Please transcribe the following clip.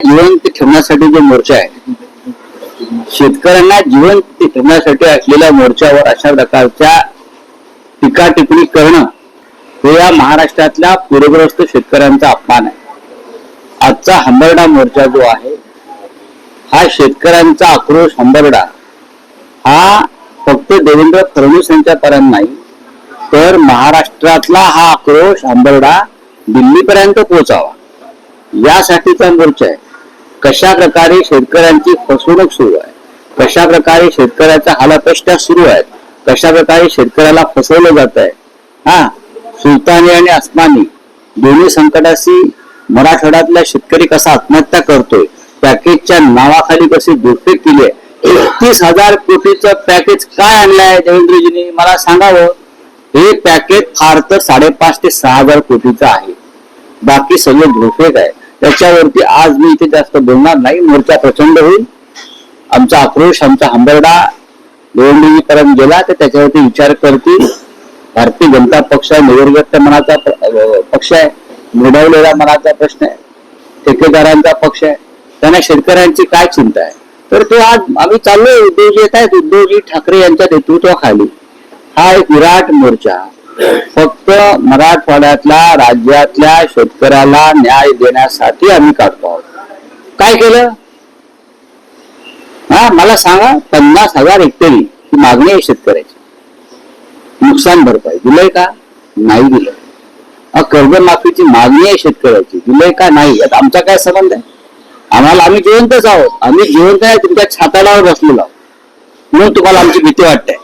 जिवंत ठेवण्यासाठी जो मोर्चा आहे शेतकऱ्यांना जिवंत ठेवण्यासाठी असलेल्या मोर्चावर अशा प्रकारच्या टीका टिप्पणी करणं हे या महाराष्ट्रातल्या पूरग्रस्त शेतकऱ्यांचा अपमान आहे. आजचा हंबरडा मोर्चा जो आहे हा शेतकऱ्यांचा आक्रोश हंबरडा हा फक्त देवेंद्र फडणवीस यांच्यापर्यंत नाही तर महाराष्ट्रातला हा आक्रोश हंबरडा दिल्लीपर्यंत पोहोचावा. यासाठीचा मोर्चा आहे. कशा प्रकारे शेतकऱ्यांची फसवणूक सुरू आहे? कशा प्रकारे शेतकऱ्याच्या हालापेष्टा सुरू आहेत? कशा प्रकारे शेतकऱ्याला फसवलं जात आहे? हा सुलतानी आणि अस्मानी दोन्ही संकटाशी मराठवाड्यातला शेतकरी कसा आत्महत्या करतोय? पॅकेजच्या नावाखाली कशी दुर्फेक केली आहे? एकतीस हजार कोटीचं पॅकेज काय आणलंय देवेंद्रजीने? मला सांगावं हे पॅकेज फार तर साडेपाच ते सहा हजार कोटीचं आहे. बाकी सगळं धोफेक आहे त्याच्यावरती आज मी इथे जास्त बोलणार नाही. मोर्चा प्रचंड होईल. आमचा आक्रोश आमचा हंबरडा दोंडी गेला तर त्याच्यावरती विचार करतील. भारतीय जनता पक्ष आहे निवर्गत मनाचा पक्ष आहे निवडवलेला मनाचा प्रश्न आहे. ठेकेदारांचा पक्ष आहे. त्यांना शेतकऱ्यांची काय चिंता आहे? तर तो आज आम्ही चाललोय उद्धवजी येत आहेत. उद्धवजी ठाकरे यांच्या नेतृत्वाखाली. हा एक विराट मोर्चा. फक्त मराठवाड्यातल्या राज्यातल्या शेतकऱ्याला न्याय देण्यासाठी आम्ही काढतो आहोत. काय केलं? हा मला सांगा पन्नास हजार हेक्टरी ही मागणी आहे शेतकऱ्याची. नुकसान भरपाई दिलंय का? नाही दिलं कर्जमाफीची मागणी आहे शेतकऱ्याची दिलंय का? नाही. आता आमचा काय संबंध आहे? आम्हाला आम्ही जिवंतच आहोत. आम्ही जिवंत आहे तुमच्या छाताडावर बसलेलो आहोत. म्हणून तुम्हाला आमची भीती वाटते.